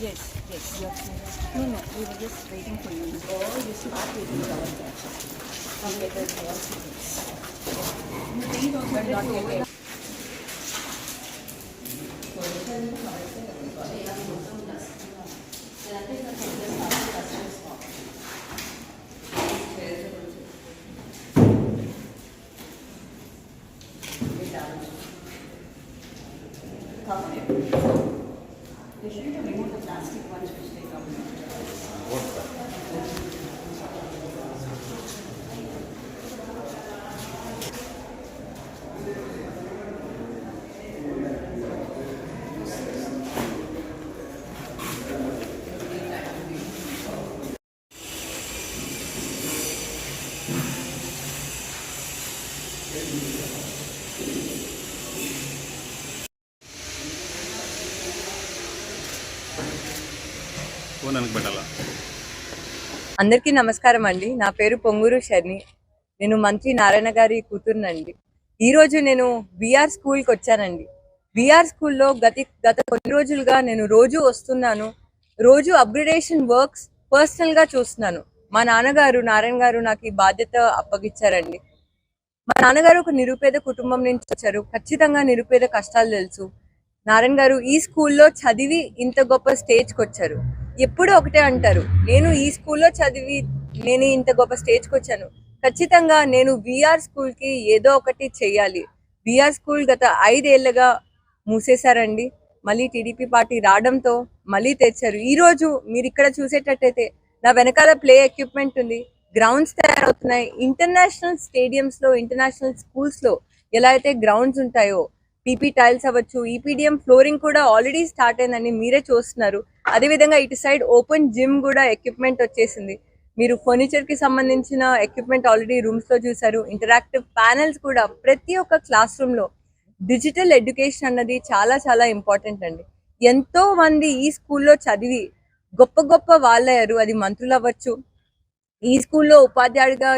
Yes, yes. You are No, no. We were just waiting for you. Oh, you waiting for other all students. You think but not yet. They should have removed the plastic ones phone వెనక్కి అందరికీ నమస్కారం అండి. నా పేరు పొంగూరు శర్ని. నేను మంత్రి నారాయణ గారి కూతురునండి. ఈ రోజు నేను బీఆర్ స్కూల్కి వచ్చానండి. బీఆర్ స్కూల్లో గతి గత కొన్ని రోజులుగా నేను రోజు వస్తున్నాను. రోజు అప్గ్రేడేషన్ వర్క్స్ పర్సనల్గా చూస్తున్నాను. మా నాన్నగారు నారాయణ గారు నాకు ఈ బాధ్యత అప్పగిచ్చారండి. మా నాన్నగారు ఒక నిరుపేద కుటుంబం నుంచి వచ్చారు. ఖచ్చితంగా నిరుపేద కష్టాలు తెలుసు. నారాయణ గారు ఈ స్కూల్లో చదివి ఇంత గొప్ప స్టేజ్కి వచ్చారు. ఎప్పుడు ఒకటే అంటారు. నేను ఈ స్కూల్లో చదివి నేను ఇంత గొప్ప స్టేజ్కి వచ్చాను. ఖచ్చితంగా నేను విఆర్ స్కూల్కి ఏదో ఒకటి చేయాలి. విఆర్ స్కూల్ గత ఐదేళ్ళుగా మూసేశారండి. మళ్ళీ టీడీపీ పార్టీ రావడంతో మళ్ళీ తెచ్చారు ఈ రోజు మీరు ఇక్కడ చూసేటట్టయితే నా వెనకాల ప్లే ఎక్విప్మెంట్ ఉంది. గ్రౌండ్స్ తయారవుతున్నాయి. ఇంటర్నేషనల్ స్టేడియంస్లో ఇంటర్నేషనల్ స్కూల్స్లో ఎలా అయితే గ్రౌండ్స్ ఉంటాయో పీపీ టైల్స్ అవ్వచ్చు ఈపీడిఎం ఫ్లోరింగ్ కూడా ఆల్రెడీ స్టార్ట్ అయిందని మీరే చూస్తున్నారు. అదేవిధంగా ఇటు సైడ్ ఓపెన్ జిమ్ కూడా ఎక్విప్మెంట్ వచ్చేసింది. మీరు ఫర్నిచర్కి సంబంధించిన ఎక్విప్మెంట్ ఆల్రెడీ రూమ్స్లో చూసారు ఇంటరాక్టివ్ ప్యానెల్స్ కూడా ప్రతి ఒక్క క్లాస్ రూమ్లో. డిజిటల్ ఎడ్యుకేషన్ అన్నది చాలా చాలా ఇంపార్టెంట్ అండి. ఎంతో మంది ఈ స్కూల్లో చదివి గొప్ప గొప్ప వాళ్ళయ్యారు అది మంత్రులు అవ్వచ్చు. ఈ స్కూల్లో ఉపాధ్యాయుడిగా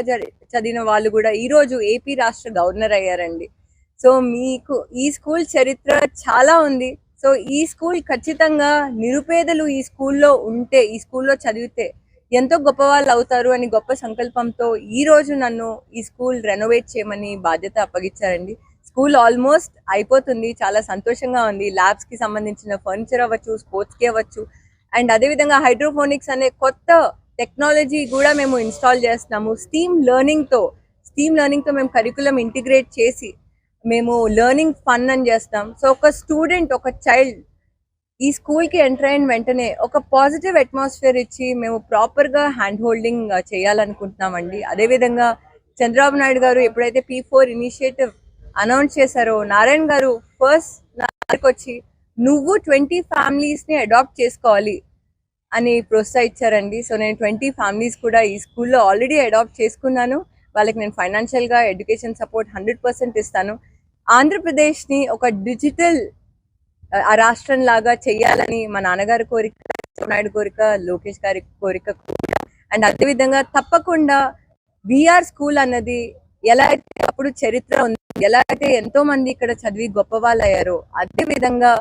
చదివిన వాళ్ళు కూడా ఈ రోజు ఏపీ రాష్ట్ర గవర్నర్ అయ్యారండి. సో మీకు ఈ స్కూల్ చరిత్ర చాలా ఉంది. సో ఈ స్కూల్ ఖచ్చితంగా నిరుపేదలు ఈ స్కూల్లో ఉంటే ఈ స్కూల్లో చదివితే ఎంతో గొప్ప వాళ్ళు అవుతారు అని గొప్ప సంకల్పంతో ఈ రోజు నన్ను ఈ స్కూల్ రెనోవేట్ చేయమని బాధ్యత అప్పగించారండి. స్కూల్ ఆల్మోస్ట్ అయిపోతుంది. చాలా సంతోషంగా ఉంది. ల్యాబ్స్కి సంబంధించిన ఫర్నిచర్ అవ్వచ్చు స్పోర్ట్స్కి అవ్వచ్చు. అండ్ అదేవిధంగా హైడ్రోఫోనిక్స్ అనే కొత్త టెక్నాలజీ కూడా మేము ఇన్స్టాల్ చేస్తున్నాము. స్టీమ్ లెర్నింగ్తో స్టీమ్ లెర్నింగ్తో మేము కరికులం ఇంటిగ్రేట్ చేసి మేము లెర్నింగ్ ఫన్ అని చేస్తాం. సో ఒక స్టూడెంట్ ఒక చైల్డ్ ఈ స్కూల్కి ఎంటర్ అయిన వెంటనే ఒక పాజిటివ్ అట్మాస్ఫియర్ ఇచ్చి మేము ప్రాపర్గా హ్యాండ్ హోల్డింగ్ uh, చేయాలనుకుంటున్నామండి. అదేవిధంగా చంద్రబాబు నాయుడు గారు ఎప్పుడైతే పీ ఫోర్ ఇనిషియేటివ్ అనౌన్స్ చేశారో నారాయణ గారు ఫస్ట్ నా దగ్గరికి వచ్చి నువ్వు ట్వంటీ ఫ్యామిలీస్ని అడాప్ట్ చేసుకోవాలి అని ప్రోత్సహించారండి. సో నేను ట్వంటీ ఫ్యామిలీస్ కూడా ఈ స్కూల్లో ఆల్రెడీ అడాప్ట్ చేసుకున్నాను. వాళ్ళకి నేను ఫైనాన్షియల్గా ఎడ్యుకేషన్ సపోర్ట్ హండ్రెడ్ పర్సెంట్ ఇస్తాను. ఆంధ్రప్రదేశ్ని ఒక డిజిటల్ ఆ రాష్ట్రం లాగా చేయాలని మా నాన్నగారి కోరిక నాయుడు కోరిక లోకేష్ గారి కోరిక కూడా. అండ్ అదేవిధంగా తప్పకుండా విఆర్ స్కూల్ అన్నది ఎలా అయితే అప్పుడు చరిత్ర ఉంది ఎలా అయితే ఎంతో మంది ఇక్కడ చదివి గొప్ప వాళ్ళు అయ్యారో అదే విధంగా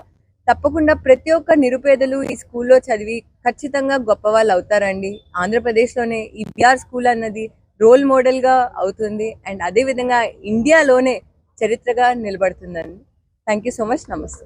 తప్పకుండా ప్రతి ఒక్క నిరుపేదలు ఈ స్కూల్లో చదివి ఖచ్చితంగా గొప్ప వాళ్ళు అవుతారండి ఆంధ్రప్రదేశ్లోనే ఈ విఆర్ స్కూల్ అన్నది రోల్ మోడల్గా అవుతుంది. అండ్ అదే విధంగా ఇండియాలోనే చరిత్రగా నిలబడుతుందండి థ్యాంక్ యూ సో మచ్. నమస్తే.